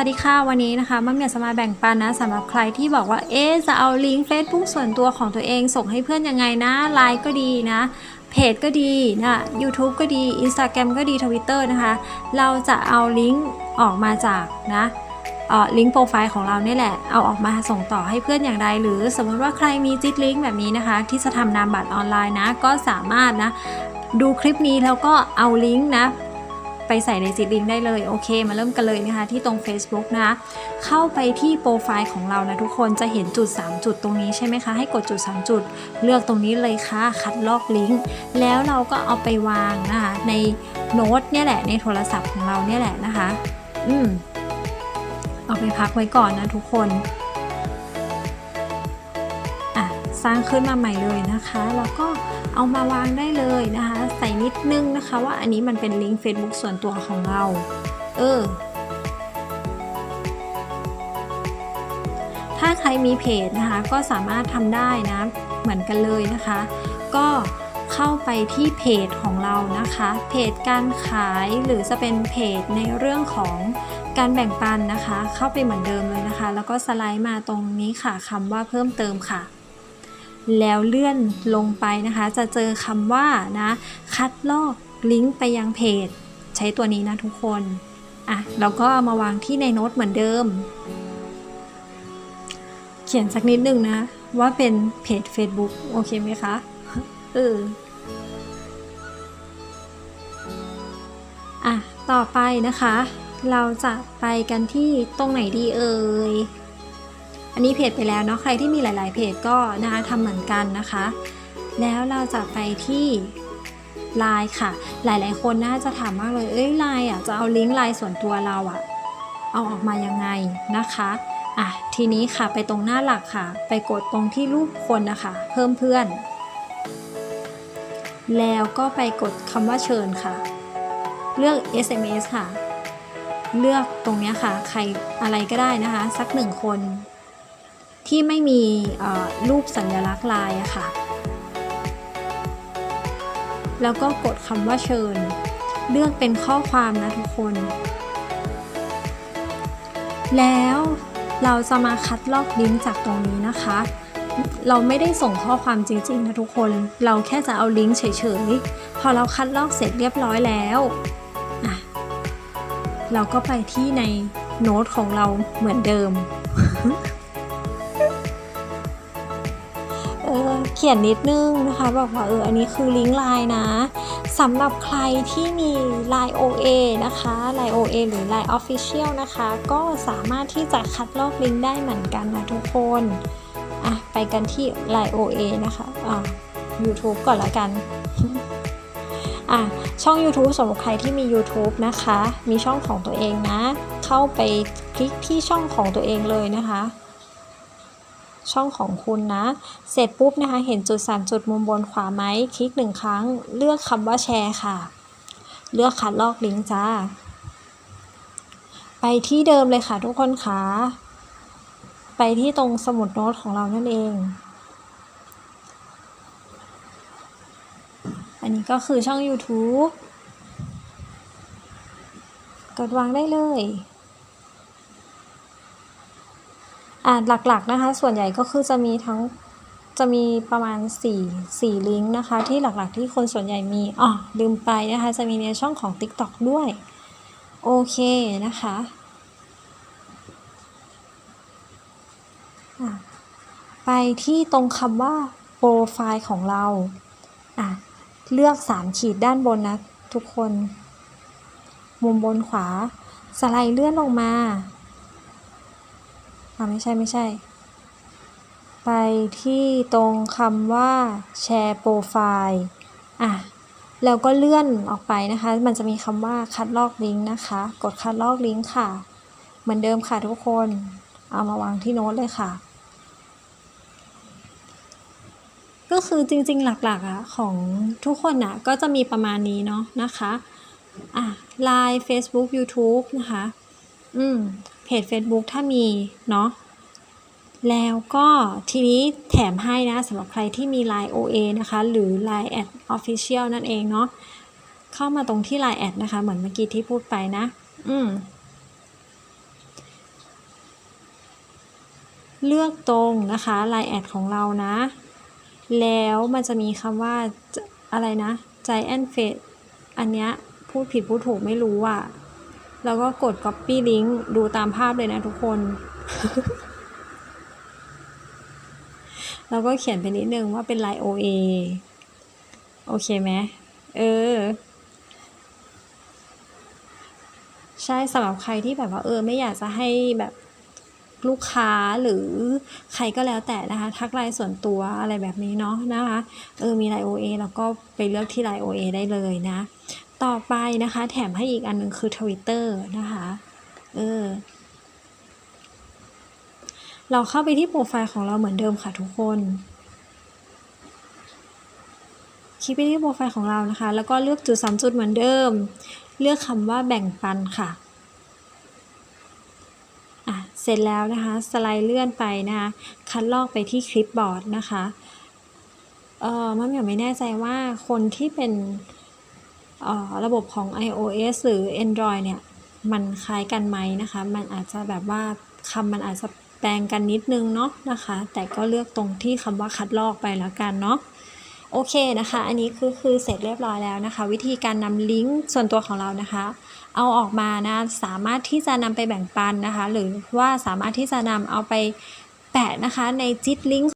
วัสดีค่ะวันนี้นะคะมัมเมียจะมาแบ่งปันนะสำหรับใครที่บอกว่าเอ๊จะเอาลิงก์ Facebook ส่วนตัวของตัวเอง ส่งให้เพื่อนยังไงนะไลน์ก็ดีนะเพจก็ดีนะ YouTube ก็ดี Instagram ก็ดี Twitter นะคะ เราจะเอาลิงก์ออกมาจากนะเออลิงก์โปรไฟล์ของเราเนี่ยแหละ เอาออกมาส่งต่อให้เพื่อนอย่างไรหรือสมมติว่าใครมีจิตลิงก์แบบนี้นะคะ ที่จะทำนามบัตรออนไลน์นะ ก็สามารถนะดูคลิปนี้แล้วก็เอาลิงก์นะ ไปใส่ในจิตลิงก์ได้เลยโอเค มาเริ่มกันเลยนะคะที่ตรง Facebook นะคะเข้าไปที่โปรไฟล์ของเรานะทุกคนจะเห็นจุด 3 จุดตรงนี้ใช่ไหมคะให้กดจุด 3 จุด เลือกตรงนี้เลยค่ะคัดลอกลิงก์แล้วเราก็เอาไปวางนะคะในโน้ตเนี่ยแหละในโทรศัพท์ของเราเนี่ยแหละนะคะ อืมเอาไปพักไว้ก่อนนะทุกคนอะสร้างขึ้นมาใหม่เลยนะคะ แล้วก็ เอามาวางได้เลยนะคะ ใส่นิดนึงนะคะว่าอันนี้มันเป็นลิงก์ Facebook ส่วนตัวของเรา เออ ถ้าใครมีเพจนะคะ ก็สามารถทำได้นะ เหมือนกันเลยนะคะ ก็เข้าไปที่เพจของเรานะคะ เพจการขายหรือจะเป็นเพจในเรื่องของการแบ่งปันนะคะ เข้าไปเหมือนเดิมเลยนะคะ แล้วก็สไลด์มาตรงนี้ค่ะคำว่าเพิ่มเติมค่ะ แล้วเลื่อนลงไปนะคะ จะเจอคำว่านะคัดลอกลิงก์ไปยังเพจ ใช้ตัวนี้นะทุกคนอะเราก็เอามาวางที่ในโน้ตเหมือนเดิม เขียนสักนิดนึงนะ ว่าเป็นเพจ Facebook โอเคไหมคะเอออะต่อไปนะคะ เราจะไปกันที่ตรงไหนดีเอ่ย อันนี้เพจไปแล้วเนาะใครที่มีหลาย ๆ เพจก็นะคะทำเหมือนกันนะคะ แล้วเราจะไปที่ไลน์ค่ะ หลาย ๆ คนน่าจะถามมากเลย เอ้ยไลน์อะจะเอาลิงก์ไลน์ส่วนตัวเราอะ เอาออกมายังไงนะคะอะทีนี้ค่ะไปตรงหน้าหลักค่ะ ไปกดตรงที่รูปคนนะคะ เพิ่มเพื่อน แล้วก็ไปกดคำว่าเชิญค่ะ เลือก SMS ค่ะ เลือกตรงเนี้ยค่ะ ใครอะไรก็ได้นะคะ สักหนึ่งคน ที่ไม่มีรูปสัญลักษณ์ลายอะค่ะ แล้วก็กดคำว่าเชิญ เลือกเป็นข้อความนะทุกคน แล้วเราจะมาคัดลอกลิงก์จากตรงนี้นะคะ เราไม่ได้ส่งข้อความจริงๆนะทุกคน เราแค่จะเอาลิงก์เฉยๆ พอเราคัดลอกเสร็จเรียบร้อยแล้วเราก็ไปที่ในโน้ตของเราเหมือนเดิม เขียนนิดนึงนะคะบอกว่าเอออันนี้คือลิงก์ไลน์นะสำหรับใครที่มี Line OA นะคะ Line OA หรือ Line Official นะคะ ก็สามารถที่จะคัดลอกลิงก์ได้เหมือนกันนะทุกคนอะไปกันที่ Line OA นะคะอะ YouTube ก่อนละกันอะช่อง YouTube สำหรับใครที่มี YouTube นะคะ มีช่องของตัวเองนะ เข้าไปคลิกที่ช่องของตัวเองเลยนะคะ ช่องของคุณนะ เสร็จปุ๊บนะคะเห็นจุด3จุดมุมบนขวาไหมคลิกหนึ่งครั้ง เลือกคำว่าแชร์ค่ะ เลือกคัดลอกลิงก์จ้า ไปที่เดิมเลยค่ะทุกคนคะไปที่ตรงสมุดโน้ตของเรานั่นเอง อันนี้ก็คือช่อง YouTube กดวางได้เลย อ่าหลักๆนะคะ ส่วนใหญ่ก็คือจะมีทั้งจะมีประมาณ 4 4 ลิงก์นะคะ ที่หลักๆที่คนส่วนใหญ่มีอ๋อลืมไปนะคะ จะมีในช่องของ TikTok ด้วย โอเคนะคะอะไปที่ตรงคำว่าโปรไฟล์ของเราอะเลือก 3 ขีดด้านบนนะทุกคน มุมบนขวา สไลด์เลื่อนลงมา อ่าไม่ใช่ไม่ใช่ ไปที่ตรงคำว่าแชร์โปรไฟล์อะแล้วก็เลื่อนออกไปนะคะ มันจะมีคำว่าคัดลอกลิงก์นะคะ กดคัดลอกลิงก์ค่ะ เหมือนเดิมค่ะทุกคน เอามาวางที่โน้ตเลยค่ะ ก็คือจริงๆหลักๆอะของทุกคนอะก็จะมีประมาณนี้เนาะนะคะ อะ Line Facebook YouTube นะคะ อืม เพจ Facebook ถ้ามีเนาะแล้วก็ทีนี้แถมให้นะสำหรับใครที่มี Line OA นะคะ หรือ Line at Official นั่นเองเนาะเข้ามาตรงที่ Line แอดนะคะ เหมือนเมื่อกี้ที่พูดไปนะ อืมเลือกตรงนะคะไลน์แอดของเรานะ แล้วมันจะมีคำว่าอะไรนะ giant face อันเนี้ยพูดผิดพูดถูกไม่รู้อะ แล้วก็กด copy link ดูตามภาพเลยนะทุกคน แล้วก็เขียนไปนิดนึงว่าเป็นไลน์ OA โอเคไหมเออ ใช่สำหรับใครที่แบบว่า เออ ไม่อยากจะให้แบบลูกค้าหรือใครก็แล้วแต่นะคะ ทักไลน์ส่วนตัวอะไรแบบนี้เนาะนะคะ เออมีไลน์ OA แล้วก็ไปเลือกที่ไลน์ OA ได้เลยนะ ต่อไปนะคะ แถมให้อีกอันหนึงคือ Twitter นะคะเออเราเข้าไปที่โปรไฟล์ของเราเหมือนเดิมค่ะทุกคน คลิกไปที่โปรไฟล์ของเรานะคะ แล้วก็เลือกจุดสามจุดเหมือนเดิม เลือกคำว่าแบ่งปันค่ะอะ เสร็จแล้วนะคะ สไลด์เลื่อนไปนะคะ คัดลอกไปที่คลิปบอร์ดนะคะ เออมันเหมียวไม่แน่ใจว่าคนที่เป็น ระบบของ iOS หรือ Android เนี่ย มันคล้ายกันไหมนะคะ มันอาจจะแบบว่าคำมันอาจจะแปลงกันนิดนึงเนาะนะคะ แต่ก็เลือกตรงที่คำว่าคัดลอกไปแล้วกันเนาะโอเคนะคะ อันนี้คือคือเสร็จเรียบร้อยแล้วนะคะ วิธีการนำลิงก์ส่วนตัวของเรานะคะ เอาออกมานะ สามารถที่จะนำไปแบ่งปันนะคะ หรือว่าสามารถที่จะนำเอาไปแปะนะคะในจิตลิงก์